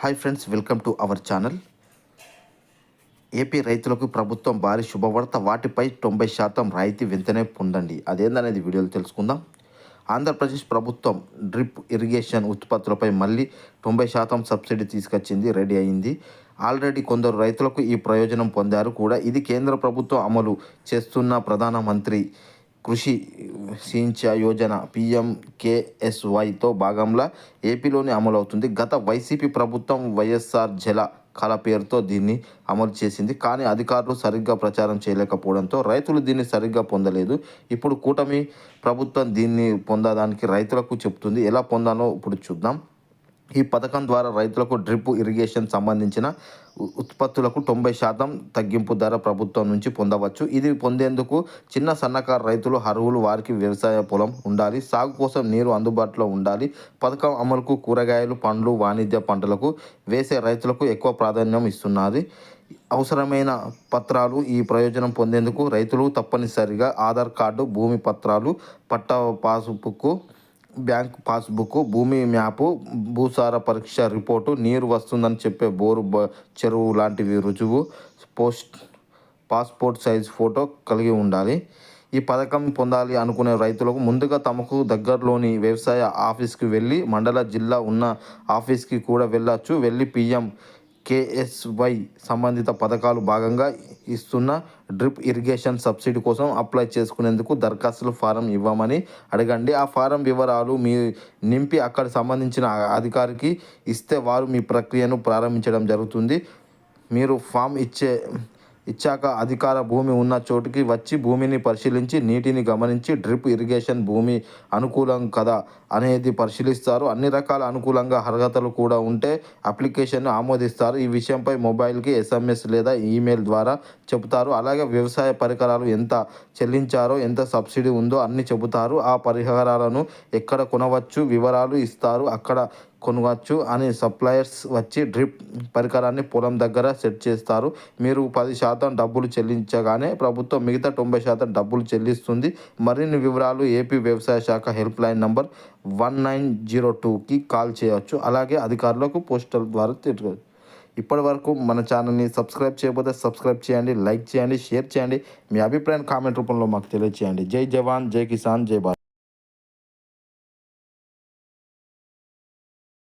Hi friends welcome to our channel AP రైతులకు ప్రభుత్వం భారీ శుభవార్త. వాటిపై తొంభై శాతం రాయితీ వెంటనే పొందండి. అదేందనేది వీడియోలో తెలుసుకుందాం. ఆంధ్రప్రదేశ్ ప్రభుత్వం డ్రిప్ ఇరిగేషన్ ఉత్పత్తులపై మళ్ళీ తొంభై శాతం సబ్సిడీ తీసుకొచ్చింది. రెడీ అయింది. ఆల్రెడీ కొందరు రైతులకు ఈ ప్రయోజనం పొందారు కూడా. ఇది కేంద్ర ప్రభుత్వం అమలు చేస్తున్న ప్రధానమంత్రి కృషి సించ యోజన పిఎంకేఎస్వైతో భాగంగా ఏపీలోనే అమలవుతుంది. గత వైసీపీ ప్రభుత్వం వైఎస్ఆర్ జల కళ పేరుతో దీన్ని అమలు చేసింది. కానీ అధికారులు సరిగ్గా ప్రచారం చేయలేకపోవడంతో రైతులు దీన్ని సరిగ్గా పొందలేదు. ఇప్పుడు కూటమి ప్రభుత్వం దీన్ని పొందడానికి రైతులకు చెప్తుంది. ఎలా పొందాలో ఇప్పుడు చూద్దాం. ఈ పథకం ద్వారా రైతులకు డ్రిప్ ఇరిగేషన్ సంబంధించిన ఉ- ఉత్పత్తులకు తొంభై శాతం తగ్గింపు ధర ప్రభుత్వం నుంచి పొందవచ్చు. ఇది పొందేందుకు చిన్న సన్నకారు రైతులు అర్హులు వారికి వ్యవసాయ పొలం ఉండాలి సాగు కోసం నీరు అందుబాటులో ఉండాలి. పథకం అమలుకు కూరగాయలు పండ్లు వాణిజ్య పంటలకు వేసే రైతులకు ఎక్కువ ప్రాధాన్యం ఇస్తున్నది. అవసరమైన పత్రాలు ఈ ప్రయోజనం పొందేందుకు రైతులు తప్పనిసరిగా ఆధార్ కార్డు భూమి పత్రాలు పట్టా పాస్బుక్ బ్యాంక్ పాస్బుక్ భూమి మ్యాపు భూసార పరీక్ష రిపోర్టు నీరు వస్తుందని చెప్పే బోరు బ- చెరువు లాంటివి రుజువు పోస్ట్ పాస్పోర్ట్ సైజ్ ఫోటో కలిగి ఉండాలి. ఈ పథకం పొందాలి అనుకునే రైతులకు ముందుగా తమకు దగ్గరలోని వ్యవసాయ ఆఫీస్కి వెళ్ళి మండల జిల్లా ఉన్న ఆఫీస్కి కూడా వెళ్ళొచ్చు. వెళ్ళి పిఎం కేఎస్వై సంబంధిత పథకాలు భాగంగా ఇస్తున్న డ్రిప్ ఇరిగేషన్ సబ్సిడీ కోసం అప్లై చేసుకునేందుకు దరఖాస్తులు ఫారం ఇవ్వమని అడగండి. ఆ ఫారం వివరాలు మీ నింపి అక్కడ సంబంధించిన అధికారికి ఇస్తే వారు మీ ప్రక్రియను ప్రారంభించడం జరుగుతుంది. మీరు ఫామ్ ఇచ్చే ఇచ్చాక అధికార భూమి ఉన్న చోటుకి వచ్చి భూమిని పరిశీలించి నీటిని గమనించి డ్రిప్ ఇరిగేషన్ భూమి అనుకూలం కదా అనేది పరిశీలిస్తారు. అన్ని రకాల అనుకూలంగా అర్హతలు కూడా ఉంటే అప్లికేషన్ను ఆమోదిస్తారు. ఈ విషయంపై మొబైల్కి ఎస్ఎంఎస్ లేదా ఈమెయిల్ ద్వారా చెబుతారు. అలాగే వ్యవసాయ పరికరాలు ఎంత చెల్లించారో ఎంత సబ్సిడీ ఉందో అన్ని చెబుతారు. ఆ పరిహారాలను ఎక్కడ కొనవచ్చు వివరాలు ఇస్తారు. అక్కడ కొనవచ్చు అని సప్లయర్స్ వచ్చి డ్రిప్ పరికరాన్ని పొలం దగ్గర సెట్ చేస్తారు. మీరు పది శాతం డబ్బులు చెల్లించగానే ప్రభుత్వం మిగతా తొంభై శాతం డబ్బులు చెల్లిస్తుంది. మరిన్ని వివరాలు ఏపీ వ్యవసాయ శాఖ help line number one nine zero టూకి కాల్ చేయవచ్చు అలాగే అధికారులకు పోస్టల్ ద్వారా తిరగచ్చు ఇప్పటి వరకు మన ఛానల్ని సబ్స్క్రైబ్ చేయకపోతే సబ్స్క్రైబ్ చేయండి లైక్ చేయండి షేర్ చేయండి. మీ అభిప్రాయం కామెంట్ రూపంలో మాకు తెలియజేయండి జై జవాన్ జై కిసాన్ జై భారత్.